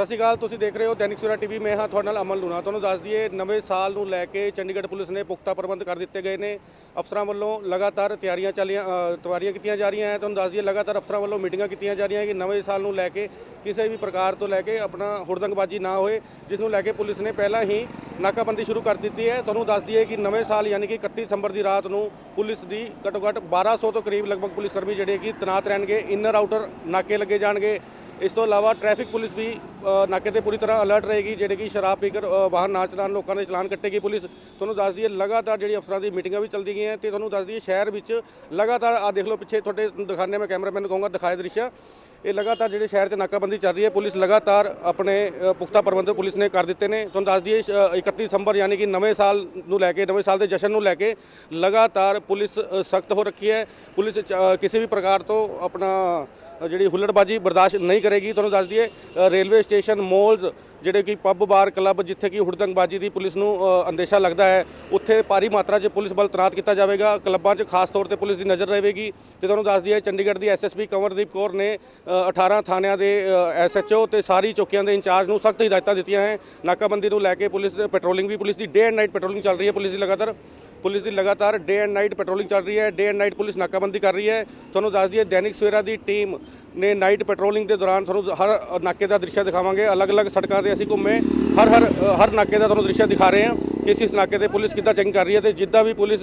ਸਤਿ ਸ਼੍ਰੀ ਅਕਾਲ, ਤੁਸੀਂ ਦੇਖ ਰਹੇ ਹੋ ਦੈਨਿਕ ਸਵੇਰਾ ਟੀਵੀ। ਮੈਂ ਹਾਂ ਤੁਹਾਡੇ ਨਾਲ ਅਮਨ ਲੂਣਾ। ਤੁਹਾਨੂੰ ਦੱਸ ਦਈਏ, ਨਵੇਂ ਸਾਲ ਨੂੰ ਲੈ ਕੇ ਚੰਡੀਗੜ੍ਹ ਪੁਲਿਸ ਨੇ ਪੁਖਤਾ ਪ੍ਰਬੰਧ ਕਰ ਦਿੱਤੇ ਗਏ ਨੇ। ਅਫਸਰਾਂ ਵੱਲੋਂ ਲਗਾਤਾਰ ਤਿਆਰੀਆਂ ਚੱਲੀਆਂ ਤਿਆਰੀਆਂ ਕੀਤੀਆਂ ਜਾ ਰਹੀਆਂ ਹੈ ਤੁਹਾਨੂੰ ਦੱਸ ਦਈਏ, ਲਗਾਤਾਰ ਅਫਸਰਾਂ ਵੱਲੋਂ ਮੀਟਿੰਗਾਂ ਕੀਤੀਆਂ ਜਾ ਰਹੀਆਂ ਕਿ ਨਵੇਂ ਸਾਲ ਨੂੰ ਲੈ ਕੇ ਕਿਸੇ ਵੀ ਪ੍ਰਕਾਰ ਤੋਂ ਲੈ ਕੇ ਆਪਣਾ ਹੁੜਦੰਗਬਾਜ਼ੀ ਨਾ ਹੋਏ, ਜਿਸ ਨੂੰ ਲੈ ਕੇ ਪੁਲਿਸ ਨੇ ਪਹਿਲਾਂ ਹੀ ਨਾਕਾਬੰਦੀ ਸ਼ੁਰੂ ਕਰ ਦਿੱਤੀ ਹੈ। ਤੁਹਾਨੂੰ ਦੱਸ ਦਈਏ ਕਿ ਨਵੇਂ ਸਾਲ ਯਾਨੀ ਕਿ 31 ਦਸੰਬਰ ਦੀ ਰਾਤ ਨੂੰ ਪੁਲਿਸ ਦੀ ਘੱਟੋ ਘੱਟ 1200 ਤੋਂ ਕਰੀਬ ਲਗਭਗ ਪੁਲਿਸ ਕਰਮੀ ਜਿਹੜੇ ਕਿ ਤਨਾਤ ਰਹਿਣਗੇ। ਇਨਰ ਆਊਟਰ ਨਾਕੇ ਲੱਗੇ ਜਾਣਗੇ। ਇਸ ਤੋਂ ਇਲਾਵਾ ਟ੍ਰੈਫਿਕ ਪੁਲਿਸ ਵੀ ਨਾਕੇ ਤੇ ਪੂਰੀ ਤਰ੍ਹਾਂ ਅਲਰਟ ਰਹੇਗੀ, ਜਿਹੜੇ ਕਿ ਸ਼ਰਾਬ ਪੀ ਵਾਹਨ ਨਾ ਚਲਾਉਣ, ਲੋਕਾਂ ਦੇ ਚਲਾਨ ਕੱਟੇਗੀ ਪੁਲਿਸ। ਤੁਹਾਨੂੰ ਦੱਸ ਦਈਏ, ਲਗਾਤਾਰ ਜਿਹੜੀ ਅਫਸਰਾਂ ਦੀ ਮੀਟਿੰਗਾਂ ਵੀ ਚੱਲਦੀ ਗਈਆਂ, ਤੇ ਤੁਹਾਨੂੰ ਦੱਸ ਦਈਏ, ਸ਼ਹਿਰ ਵਿੱਚ ਲਗਾਤਾਰ ਆ ਦੇਖ ਲਓ ਪਿੱਛੇ ਤੁਹਾਡੇ ਦਿਖਾਣੇ ਮੈਂ ਕੈਮਰਾਮੈਨ ਨੂੰ ਕਹੂੰਗਾ, ਦਿਖਾਏ ਦ੍ਰਿਸ਼। ਇਹ ਲਗਾਤਾਰ ਜਿਹੜੇ ਸ਼ਹਿਰ 'ਚ ਨਾਕਾਬੰਦੀ ਚੱਲ ਰਹੀ ਹੈ, ਪੁਲਿਸ ਲਗਾਤਾਰ ਆਪਣੇ ਪੁਖਤਾ ਪ੍ਰਬੰਧ ਪੁਲਿਸ ਨੇ ਕਰ ਦਿੱਤੇ ਨੇ। ਤੁਹਾਨੂੰ ਦੱਸ ਦਈਏ, ਸ਼- 31 ਦਸੰਬਰ ਯਾਨੀ ਕਿ ਨਵੇਂ ਸਾਲ ਨੂੰ ਲੈ ਕੇ, ਨਵੇਂ ਸਾਲ ਦੇ ਜਸ਼ਨ ਨੂੰ ਲੈ ਕੇ ਲਗਾਤਾਰ ਪੁਲਿਸ ਸਖਤ ਹੋ ਰੱਖੀ ਹੈ। ਪੁਲਿਸ ਚ- ਕਿਸੇ ਵੀ ਪ੍ਰਕਾਰ ਤੋਂ ਆਪਣਾ ਜਿਹੜੀ ਹੁੱਲੜਬਾਜੀ ਬਰਦਾਸ਼ਤ ਨਹੀਂ ਕਰੇਗੀ। ਤੁਹਾਨੂੰ ਦੱਸ ਦਈਏ ਰੇਲਵੇ ਸਟੇਸ਼ਨ ਮੋਲਸ ਜਿਹੜੇ ਕਿ ਪੱਬ ਬਾਰ ਕਲੱਬ ਜਿੱਥੇ ਕਿ ਹੁੜਦੰਗਬਾਜੀ ਦੀ ਪੁਲਿਸ ਨੂੰ ਅੰਦੇਸ਼ਾ ਲੱਗਦਾ ਹੈ ਉੱਥੇ ਭਾਰੀ ਮਾਤਰਾ 'ਚ ਪੁਲਿਸ ਬਲ ਤੈਨਾਤ ਕੀਤਾ ਜਾਵੇਗਾ। ਕਲੱਬਾਂ 'ਚ ਖਾਸ ਤੌਰ ਤੇ ਪੁਲਿਸ ਦੀ ਨਜ਼ਰ ਰਹੇਗੀ ਤੇ ਤੁਹਾਨੂੰ ਦੱਸ ਦਈਏ ਚੰਡੀਗੜ੍ਹ ਦੀ ਐਸਐਸਪੀ ਕੰਵਰਦੀਪ ਕੌਰ ਨੇ ਅ, 18 ਥਾਣਿਆਂ ਦੇ ਐਸਐਚਓ ਤੇ ਸਾਰੀ ਚੌਕੀਆਂ ਦੇ ਇੰਚਾਰਜ ਨੂੰ ਸਖਤ ਹਦਾਇਤਾਂ ਦਿੱਤੀਆਂ ਹੈ। ਨਾਕਾਬੰਦੀ ਨੂੰ ਲੈ ਕੇ ਪੁਲਿਸ ਦੇ ਪੈਟਰੋਲਿੰਗ ਵੀ ਪੁਲਿਸ ਦੀ ਡੇ ਐਂਡ ਨਾਈਟ ਪੈਟਰੋਲਿੰਗ ਚੱਲ ਰਹੀ ਹੈ ਪੁਲਿਸ ਦੀ ਲਗਾਤਾਰ। ਪੁਲਿਸ ਦੀ ਲਗਾਤਾਰ ਡੇ ਐਂਡ ਨਾਈਟ ਪੈਟਰੋਲਿੰਗ ਚੱਲ ਰਹੀ ਹੈ, ਡੇ ਐਂਡ ਨਾਈਟ ਪੁਲਿਸ ਨਾਕਾਬੰਦੀ ਕਰ ਰਹੀ ਹੈ। ਤੁਹਾਨੂੰ ਦੱਸ ਦਈਏ, ਦੈਨਿਕ ਸਵੇਰਾ ਦੀ ਟੀਮ ਨੇ ਨਾਈਟ ਪੈਟਰੋਲਿੰਗ ਦੇ ਦੌਰਾਨ ਤੁਹਾਨੂੰ ਹਰ ਨਾਕੇ ਦਾ ਦ੍ਰਿਸ਼ ਦਿਖਾਵਾਂਗੇ। ਅਲੱਗ-ਅਲੱਗ ਸੜਕਾਂ ਤੇ ਅਸੀਂ ਘੁੰਮੇ। ਹਰ ਹਰ ਹਰ ਨਾਕੇ ਦਾ ਤੁਹਾਨੂੰ ਦ੍ਰਿਸ਼ ਦਿਖਾ ਰਹੇ ਹਾਂ। ਇਸ ਇਸ ਨਾਕੇ ਤੇ ਪੁਲਿਸ ਕਿੱਦਾਂ ਚੈਕਿੰਗ ਕਰ ਰਹੀ ਹੈ ਤੇ ਜਿੱਦਾਂ ਵੀ ਪੁਲਿਸ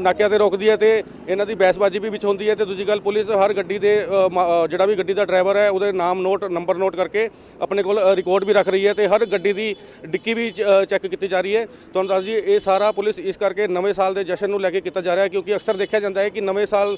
ਨਾਕਿਆਂ ਤੇ ਰੋਕਦੀ ਹੈ ਤੇ ਇਹਨਾਂ ਦੀ ਬਹਿਸਬਾਜ਼ੀ ਵੀ ਵਿੱਚ ਹੁੰਦੀ ਹੈ ਤੇ ਦੂਜੀ ਗੱਲ ਪੁਲਿਸ ਹਰ ਗੱਡੀ ਦੇ ਅ, ਜਿਹੜਾ ਵੀ ਗੱਡੀ ਦਾ ਡਰਾਈਵਰ ਹੈ ਉਹਦੇ ਨਾਮ ਨੋਟ ਨੰਬਰ ਨੋਟ ਕਰਕੇ ਆਪਣੇ ਕੋਲ ਰਿਕਾਰਡ ਵੀ ਰੱਖ ਰਹੀ ਹੈ ਤੇ ਹਰ ਗੱਡੀ ਦੀ ਡਿੱਕੀ ਵੀ ਚੈੱਕ ਕੀਤੀ ਜਾ ਰਹੀ ਹੈ। ਤੁਹਾਨੂੰ ਦੱਸ ਦਈਏ ਇਹ ਸਾਰਾ ਪੁਲਿਸ ਇਸ ਕਰਕੇ ਨਵੇਂ ਸਾਲ ਦੇ ਜਸ਼ਨ ਨੂੰ ਲੈ ਕੇ ਕੀਤਾ ਜਾ ਰਿਹਾ ਹੈ ਕਿਉਂਕਿ ਅਕਸਰ ਦੇਖਿਆ ਜਾਂਦਾ ਹੈ ਕਿ ਨਵੇਂ ਸਾਲ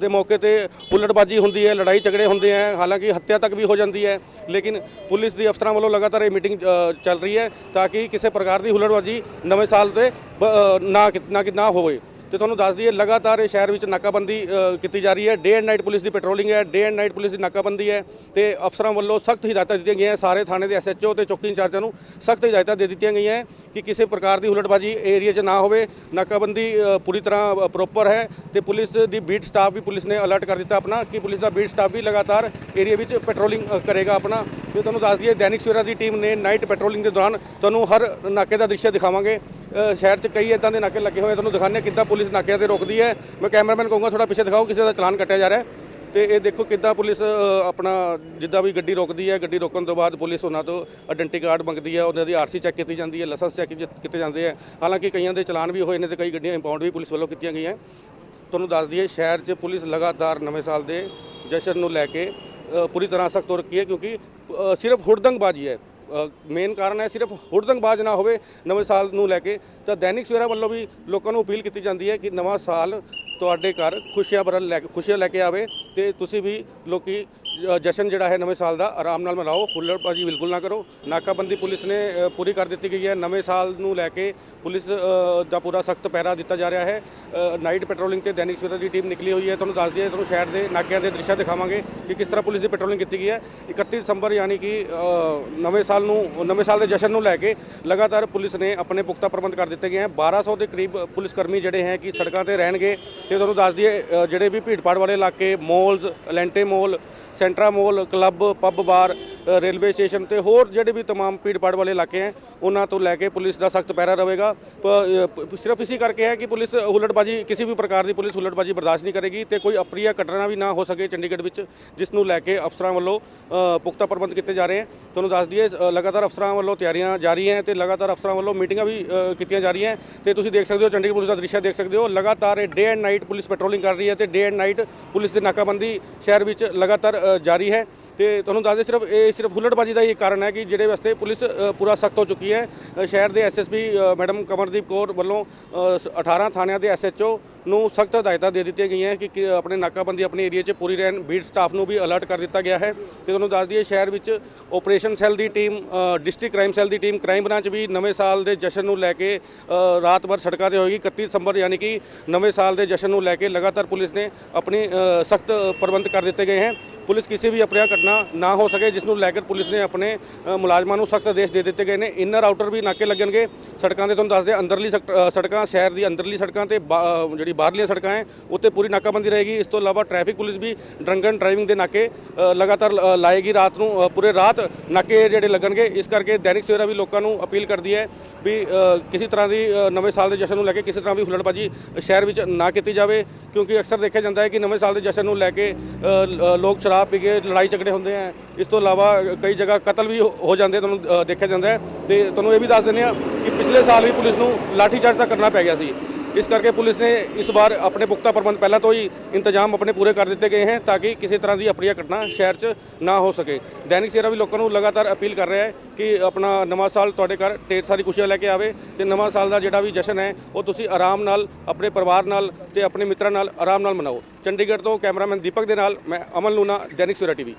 ਦੇ ਮੌਕੇ ਤੇ ਹੁੱਲੜਬਾਜੀ ਹੁੰਦੀ ਹੈ ਲੜਾਈ ਝਗੜੇ ਹੁੰਦੇ ਹੈ ਹਾਲਾਂਕਿ ਹੱਤਿਆ ਤੱਕ ਵੀ ਹੋ ਜਾਂਦੀ ਹੈ ਲੇਕਿਨ ਪੁਲਿਸ ਦੀ ਅਫਸਰਾਂ ਵੱਲੋਂ ਲਗਾਤਾਰ ਇਹ ਮੀਟਿੰਗ ਚੱਲ ਰਹੀ ਹੈ ਤਾਂ ਕਿ ਕਿਸੇ ਪ੍ਰਕਾਰ ਦੀ ਹੁੱਲੜਬਾਜੀ ਨਵੇਂ ਸਾਲ ਤੇ ਬ- ਨਾ ਕਿ- ਨਾ ਕਿ ਨਾ ਹੋਵੇ। ਤੇ ਤੁਹਾਨੂੰ ਦੱਸ ਦਈਏ, ਲਗਾਤਾਰ ਇਹ ਸ਼ਹਿਰ ਵਿੱਚ ਨਾਕਾਬੰਦੀ ਕੀਤੀ ਜਾ ਰਹੀ ਹੈ। ਡੇ ਐਂਡ ਨਾਈਟ ਪੁਲਿਸ ਦੀ ਪੈਟਰੋਲਿੰਗ ਹੈ। ਡੇ ਐਂਡ ਨਾਈਟ ਪੁਲਿਸ ਦੀ ਨਾਕਾਬੰਦੀ ਹੈ ਤੇ ਅਫਸਰਾਂ ਵੱਲੋਂ ਸਖਤ ਹਦਾਇਤਾਂ ਦਿੱਤੀਆਂ ਗਈਆਂ। ਸਾਰੇ ਥਾਣੇ ਦੇ ਐਸਐਚਓ ਤੇ ਚੌਕੀ ਇੰਚਾਰਜਾਂ ਨੂੰ ਸਖਤ ਹਦਾਇਤਾਂ ਦੇ ਦਿੱਤੀਆਂ ਗਈਆਂ ਕਿ ਕਿਸੇ ਪ੍ਰਕਾਰ ਦੀ ਹੁਲੜਬਾਜੀ ਏਰੀਆ 'ਚ ਨਾ ਹੋਵੇ। ਨਾਕਾਬੰਦੀ ਪੂਰੀ ਤਰ੍ਹਾਂ ਪ੍ਰੋਪਰ ਹੈ ਤੇ ਪੁਲਿਸ ਦੀ ਬੀਟ ਸਟਾਫ ਵੀ ਪੁਲਿਸ ਨੇ ਅਲਰਟ ਕਰ ਦਿੱਤਾ ਆਪਣਾ ਕਿ ਪੁਲਿਸ ਦਾ ਬੀਟ ਸਟਾਫ ਵੀ ਲਗਾਤਾਰ ਏਰੀਆ ਵਿੱਚ ਪੈਟਰੋਲਿੰਗ ਕਰੇਗਾ ਆਪਣਾ। ਤੇ ਤੁਹਾਨੂੰ ਦੱਸ ਦਈਏ, ਦੈਨਿਕ ਸਵੇਰਾ ਦੀ ਟੀਮ ਨੇ ਨਾਈਟ ਪੈਟਰੋਲਿੰਗ ਦੇ ਦੌਰਾਨ ਤੁਹਾਨੂੰ ਹਰ ਨਾਕੇ ਦਾ ਦ੍ਰਿਸ਼ ਦਿਖਾਵਾਂਗੇ। ਸ਼ਹਿਰ 'ਚ ਕਈ ਇਦਾਂ ਦੇ ਨਾਕੇ ਲੱਗੇ ਹੋਏ ਤੁਹਾਨੂੰ ਦਿਖਾਉਂਦੇ ਹਾਂ ਕਿੱਦਾਂ ਪੁਲਿਸ ਨਾਕਿਆਂ ਤੇ ਰੋਕਦੀ ਹੈ। ਮੈਂ ਕੈਮਰਾਮੈਨ ਕਹੂੰਗਾ ਥੋੜਾ ਪਿੱਛੇ ਦਿਖਾਓ ਕਿਸੇ ਦਾ ਚਲਾਨ ਕੱਟਿਆ ਜਾ ਰਿਹਾ ਹੈ। ਤੇ ਇਹ ਦੇਖੋ ਕਿੱਦਾਂ ਪੁਲਿਸ ਆਪਣਾ ਜਿੱਦਾਂ ਵੀ ਗੱਡੀ ਰੋਕਦੀ ਹੈ ਗੱਡੀ ਰੋਕਣ ਤੋਂ ਬਾਅਦ ਪੁਲਿਸ ਉਹਨਾਂ ਤੋਂ ਆਇਡੈਂਟੀ ਕਾਰਡ ਮੰਗਦੀ ਹੈ ਉਹਨਾਂ ਦੀ ਆਰਸੀ ਚੈੱਕ ਕੀਤੀ ਜਾਂਦੀ ਹੈ ਲਾਇਸੈਂਸ ਚੈੱਕ ਕੀਤੇ ਜਾਂਦੇ ਆ ਹਾਲਾਂਕਿ ਕਈਆਂ ਦੇ ਚਲਾਨ ਵੀ ਹੋਏ ਨੇ ਤੇ ਕਈ ਗੱਡੀਆਂ ਇੰਪਾਊਂਡ ਵੀ ਪੁਲਿਸ ਵੱਲੋਂ ਕੀਤੀਆਂ ਗਈਆਂ। ਤੁਹਾਨੂੰ ਦੱਸ ਦਈਏ ਸ਼ਹਿਰ 'ਚ ਪੁਲਿਸ ਲਗਾਤਾਰ ਨਵੇਂ ਸਾਲ ਦੇ ਜਸ਼ਨ ਨੂੰ ਲੈ ਕੇ ਪੂਰੀ ਤਰ੍ਹਾਂ ਸਖਤ ਹੋ ਰੱਖੀ ਹੈ ਕਿਉਂਕਿ ਅ, ਸਿਰਫ ਹੁੜਦੰਗਬਾਜ਼ੀ ਹੈ। ਮੇਨ ਕਾਰਨ ਹੈ ਸਿਰਫ ਹੁੜਦੰਗਬਾਜ਼ ਨਾ ਹੋਵੇ ਨਵੇਂ ਸਾਲ ਨੂੰ ਲੈ ਕੇ। ਤਾਂ ਦੈਨਿਕ ਸਵੇਰਾ ਵੱਲੋਂ ਵੀ ਲੋਕਾਂ ਨੂੰ ਅਪੀਲ ਕੀਤੀ ਜਾਂਦੀ ਹੈ ਕਿ ਨਵਾਂ ਸਾਲ ਤੁਹਾਡੇ ਘਰ ਖੁਸ਼ੀਆਂ ਭਰਨ ਲੈ ਕੇ ਖੁਸ਼ੀਆਂ ਲੈ ਕੇ ਆਵੇ ਤੇ ਤੁਸੀਂ ਵੀ ਲੋਕੀ ਜਸ਼ਨ ਜਿਹੜਾ ਹੈ ਨਵੇਂ ਸਾਲ ਦਾ, ਆਰਾਮ ਨਾਲ ਮਨਾਓ ਹੁੱਲੜਬਾਜ਼ੀ ਬਿਲਕੁਲ ਨਾ ਕਰੋ। ਨਾਕਾਬੰਦੀ ਪੁਲਿਸ ਨੇ ਪੂਰੀ ਕਰ ਦਿੱਤੀ ਗਈ ਹੈ। ਨਵੇਂ ਸਾਲ ਨੂੰ ਲੈ ਕੇ ਪੁਲਿਸ ਦਾ ਪੂਰਾ ਸਖਤ ਪਹਿਰਾ ਦਿੱਤਾ ਜਾ ਰਿਹਾ ਹੈ। ਨਾਈਟ ਪੈਟਰੋਲਿੰਗ ਤੇ ਦੈਨਿਕ ਸਵੇਰਾ ਦੀ ਟੀਮ ਨਿਕਲੀ ਹੋਈ ਹੈ। ਤੁਹਾਨੂੰ ਦੱਸ ਦਈਏ, ਤੁਹਾਨੂੰ ਸ਼ਹਿਰ ਦੇ, ਨਾਕਿਆਂ ਦੇ ਦ੍ਰਿਸ਼ਾਂ ਦਿਖਾਵਾਂਗੇ ਕਿ ਕਿਸ ਤਰ੍ਹਾਂ ਪੁਲਿਸ ਦੀ ਪੈਟਰੋਲਿੰਗ ਕੀਤੀ ਗਈ ਹੈ। 31 ਦਸੰਬਰ ਯਾਨੀ ਕਿ ਨਵੇਂ ਸਾਲ ਨੂੰ, ਨਵੇਂ ਸਾਲ ਦੇ ਜਸ਼ਨ ਨੂੰ ਲੈ ਕੇ ਲਗਾਤਾਰ ਪੁਲਿਸ ਨੇ ਆਪਣੇ ਪੁਖਤਾ ਪ੍ਰਬੰਧ ਕਰ ਦਿੱਤੇ ਗਏ ਹਨ 1200 ਦੇ ਕਰੀਬ ਪੁਲਿਸ ਕਰਮੀ ਜਿਹੜੇ ਹੈ ਕਿ ਸੜਕਾਂ ਤੇ ਰਹਿਣਗੇ। ਤੇ ਤੁਹਾਨੂੰ ਦੱਸ ਦਈਏ ਜਿਹੜੇ ਵੀ ਭੀੜਪਾੜ ਵਾਲੇ ਇਲਾਕੇ malls Elante mall Centra mall club pub bar ਅ, ਰੇਲਵੇ ਸਟੇਸ਼ਨ ਤੇ ਹੋਰ ਜਿਹੜੇ ਵੀ तमाम ਭੀੜਪਾੜ ਵਾਲੇ ਇਲਾਕੇ ਹੈ ਉਹਨਾਂ ਤੋਂ ਲੈ ਕੇ ਪੁਲਿਸ ਦਾ ਸਖਤ ਪਹਿਰਾ ਰਹੇਗਾ ਪ- ਅ, ਪ- ਸਿਰਫ ਇਸੇ ਕਰਕੇ ਹੈ ਕਿ ਪੁਲਿਸ ਹੁੱਲੜਬਾਜੀ ਕਿਸੇ ਵੀ ਪ੍ਰਕਾਰ ਦੀ ਪੁਲਿਸ ਹੁੱਲੜਬਾਜੀ ਬਰਦਾਸ਼ਤ ਨਹੀਂ ਕਰੇਗੀ ਤੇ ਕੋਈ ਅਪਰੀਆ ਘਟਨਾ ਵੀ ਨਾ ਹੋ ਸਕੇ ਚੰਡੀਗੜ੍ਹ ਵਿੱਚ ਜਿਸ ਨੂੰ ਲੈ ਕੇ ਅਫਸਰਾਂ ਵੱਲੋਂ ਅ, ਪੁਖਤਾ ਪ੍ਰਬੰਧ ਕੀਤੇ ਜਾ ਰਹੇ ਹਨ ਤੁਹਾਨੂੰ ਦੱਸ ਦਈਏ ਅ, ਲਗਾਤਾਰ ਅਫਸਰਾਂ ਵੱਲੋਂ ਤਿਆਰੀਆਂ ਜਾਰੀ ਹੈ ਤੇ ਲਗਾਤਾਰ ਅਫਸਰਾਂ ਵੱਲੋਂ ਮੀਟਿੰਗਾਂ ਵੀ ਅ, ਕੀਤੀਆਂ ਜਾ ਰਹੀਆਂ ਤੇ ਤੁਸੀਂ ਦੇਖ ਸਕਦੇ ਹੋ ਚੰਡੀਗੜ੍ਹ ਪੁਲਿਸ ਦਾ ਦ੍ਰਿਸ਼ ਦੇਖ ਸਕਦੇ ਹੋ ਲਗਾਤਾਰ ਇਹ day and night police patrolling ਕਰ ਰਹੀ ਹੈ ਤੇ ਡੇ ਐਂਡ ਨਾਈਟ ਪੁਲਿਸ ਦੀ ਨਾਕਾਬੰਦੀ ਸ਼ਹਿਰ ਵਿੱਚ ਲਗਾਤਾਰ ਅ, ਜਾਰੀ ਹੈ ਤੇ ਤੁਹਾਨੂੰ ਦੱਸ ਦੇ ਸਿਰਫ, ਇਹ ਸਿਰਫ ਹੁੱਲੜਬਾਜੀ ਦਾ ਹੀ ਕਾਰਨ ਹੈ ਕਿ ਜਿਹੜੇ ਵਾਸਤੇ ਪੁਲਿਸ ਪੂਰਾ ਸਖਤ ਹੋ ਚੁੱਕੀ ਹੈ। ਸ਼ਹਿਰ ਦੇ ਐਸਐਸਪੀ ਮੈਡਮ ਕਮਰਦੀਪ ਕੌਰ ਵੱਲੋਂ ਸ- 18 ਥਾਣਿਆਂ ਦੇ ਐਸਐਚਓ ਨੂੰ ਸਖਤ ਹਦਾਇਤਾਂ ਦੇ ਦਿੱਤੀਆਂ ਗਈਆਂ ਕਿ ਕਿ ਆਪਣੇ ਨਾਕਾਬੰਦੀ ਆਪਣੇ ਏਰੀਆ 'ਚ ਪੂਰੀ ਰਹਿਣ, ਬੀਟ ਸਟਾਫ ਨੂੰ ਵੀ ਅਲਰਟ ਕਰ ਦਿੱਤਾ ਗਿਆ ਹੈ ਤੇ ਤੁਹਾਨੂੰ ਦੱਸ ਦਈਏ ਸ਼ਹਿਰ ਵਿੱਚ ਆਪਰੇਸ਼ਨ ਸੈੱਲ ਦੀ ਟੀਮ ਡਿਸਟ੍ਰਿਕਟ ਕ੍ਰਾਈਮ ਸੈੱਲ ਦੀ ਟੀਮ ਕ੍ਰਾਈਮ ਬ੍ਰਾਂਚ ਵੀ ਨਵੇਂ ਸਾਲ ਦੇ ਜਸ਼ਨ ਨੂੰ ਲੈ ਕੇ ਰਾਤ ਭਰ ਸੜਕਾਂ ਤੇ ਹੋਏਗੀ। 31 ਦਸੰਬਰ ਯਾਨੀ ਕਿ ਨਵੇਂ ਸਾਲ ਦੇ ਜਸ਼ਨ ਨੂੰ ਲੈ ਕੇ ਲਗਾਤਾਰ ਪੁਲਿਸ ਨੇ ਆਪਣੀ ਸਖਤ ਪ੍ਰਬੰਧ ਕਰ ਦਿੱਤੇ ਗਏ ਹਨ ਪੁਲਿਸ ਕਿਸੇ ਵੀ ਅਪਰਿਆ ਘਟਨਾ ਨਾ ਹੋ ਸਕੇ, ਜਿਸ ਨੂੰ ਲੈ ਕੇ ਪੁਲਿਸ ਨੇ ਆਪਣੇ ਮੁਲਾਜ਼ਮਾਂ ਨੂੰ ਸਖਤ ਆਦੇਸ਼ ਦੇ ਦਿੱਤੇ ਗਏ ਨੇ। ਇਨਰ ਆਊਟਰ ਵੀ ਨਾਕੇ ਲੱਗਣਗੇ। ਸੜਕਾਂ ਦੇ ਤੁਹਾਨੂੰ ਦੱਸਦੇ ਅੰਦਰਲੀ ਸੜਕ- ਸੜਕਾਂ, ਸ਼ਹਿਰ ਦੀ ਅੰਦਰਲੀ ਸੜਕਾਂ ਤੇ ਬਾ- ਜਿਹੜੀ ਬਾਹਰਲੀਆਂ ਸੜਕਾਂ ਹੈ ਉੱਤੇ ਪੂਰੀ ਨਾਕਾਬੰਦੀ ਰਹੇਗੀ। ਇਸ ਤੋਂ ਇਲਾਵਾ ਟ੍ਰੈਫਿਕ ਪੁਲਿਸ ਵੀ ਡਰੰਕਨ ਡਰਾਈਵਿੰਗ ਦੇ ਨਾਕੇ ਲਗਾਤਾਰ ਅ, ਲਾਏਗੀ ਰਾਤ ਨੂੰ ਪੂਰੇ ਰਾਤ ਨਾਕੇ ਜਿਹੜੇ ਲੱਗਣਗੇ। ਇਸ ਕਰਕੇ ਦੈਨਿਕ ਸਵੇਰਾ ਵੀ ਲੋਕਾਂ ਨੂੰ ਅਪੀਲ ਕਰਦੀ ਹੈ ਵੀ ਕਿਸੇ ਤਰ੍ਹਾਂ ਦੀ ਨਵੇਂ ਸਾਲ ਦੇ ਜਸ਼ਨ ਨੂੰ ਲੈ ਕੇ ਕਿਸੇ ਤਰ੍ਹਾਂ ਵੀ ਹੁੱਲੜਬਾਜੀ ਸ਼ਹਿਰ ਵਿੱਚ ਨਾ ਕੀਤੀ ਜਾਵੇ ਕਿਉਂਕਿ ਅਕਸਰ ਦੇਖਿਆ ਜਾਂਦਾ ਹੈ ਕਿ ਨਵੇਂ ਸਾਲ ਦੇ ਜਸ਼ਨ ਨੂੰ ਲੈ ਕੇ ਲੋਕ ਸ਼ਰਾਬ ਪੀ ਕੇ ਲੜਾਈ ਝਗੜੇ ਹੁੰਦੇ ਹੈ। ਇਸ ਤੋਂ ਇਲਾਵਾ ਕਈ ਜਗ੍ਹਾ ਕਤਲ ਵੀ ਹੋ- ਜਾਂਦੇ ਤੁਹਾਨੂੰ ਦੇਖਿਆ ਜਾਂਦਾ ਹੈ। ਤੇ ਤੁਹਾਨੂੰ ਇਹ ਵੀ ਦੱਸ ਦਿੰਦੇ ਆ ਕਿ ਪਿਛਲੇ ਸਾਲ ਵੀ ਪੁਲਿਸ ਨੂੰ ਲਾਠੀਚਾਰਜ ਤਾਂ ਕਰਨਾ ਪੈ ਗਿਆ ਸੀ। ਇਸ ਕਰਕੇ ਪੁਲਿਸ ਨੇ ਇਸ ਵਾਰ ਆਪਣੇ ਪੁਖਤਾ ਪ੍ਰਬੰਧ ਪਹਿਲਾਂ ਤੋਂ ਹੀ ਇੰਤਜ਼ਾਮ ਆਪਣੇ ਪੂਰੇ ਕਰ ਦਿੱਤੇ ਗਏ ਹਨ ਤਾਂ ਕਿ ਕਿਸੇ ਤਰ੍ਹਾਂ ਦੀ ਅਪਰੀਆ ਘਟਨਾ ਸ਼ਹਿਰ 'ਚ ਨਾ ਹੋ ਸਕੇ। ਦੈਨਿਕ ਸੇਰਾ ਵੀ ਲੋਕਾਂ ਨੂੰ ਲਗਾਤਾਰ ਅਪੀਲ ਕਰ ਰਿਹਾ ਹੈ ਕਿ ਆਪਣਾ ਨਵਾਂ ਸਾਲ ਤੁਹਾਡੇ ਘਰ ਢੇਰ ਸਾਰੀ ਖੁਸ਼ੀਆਂ ਲੈ ਕੇ ਆਵੇ ਤੇ ਨਵਾਂ ਸਾਲ ਦਾ ਜਿਹੜਾ ਵੀ ਜਸ਼ਨ ਹੈ, ਉਹ ਤੁਸੀਂ ਆਰਾਮ ਨਾਲ, ਆਪਣੇ ਪਰਿਵਾਰ ਨਾਲ ਤੇ ਆਪਣੇ ਮਿੱਤਰਾਂ ਨਾਲ ਆਰਾਮ ਨਾਲ ਮਨਾਓ। ਚੰਡੀਗੜ੍ਹ ਤੋਂ ਕੈਮਰਾਮੈਨ ਦੀਪਕ ਦੇ ਨਾਲ, ਮੈਂ ਅਮਨ ਲੂਨਾ ਦੈਨਿਕ ਸਵੇਰਾ ਟੀਵੀ।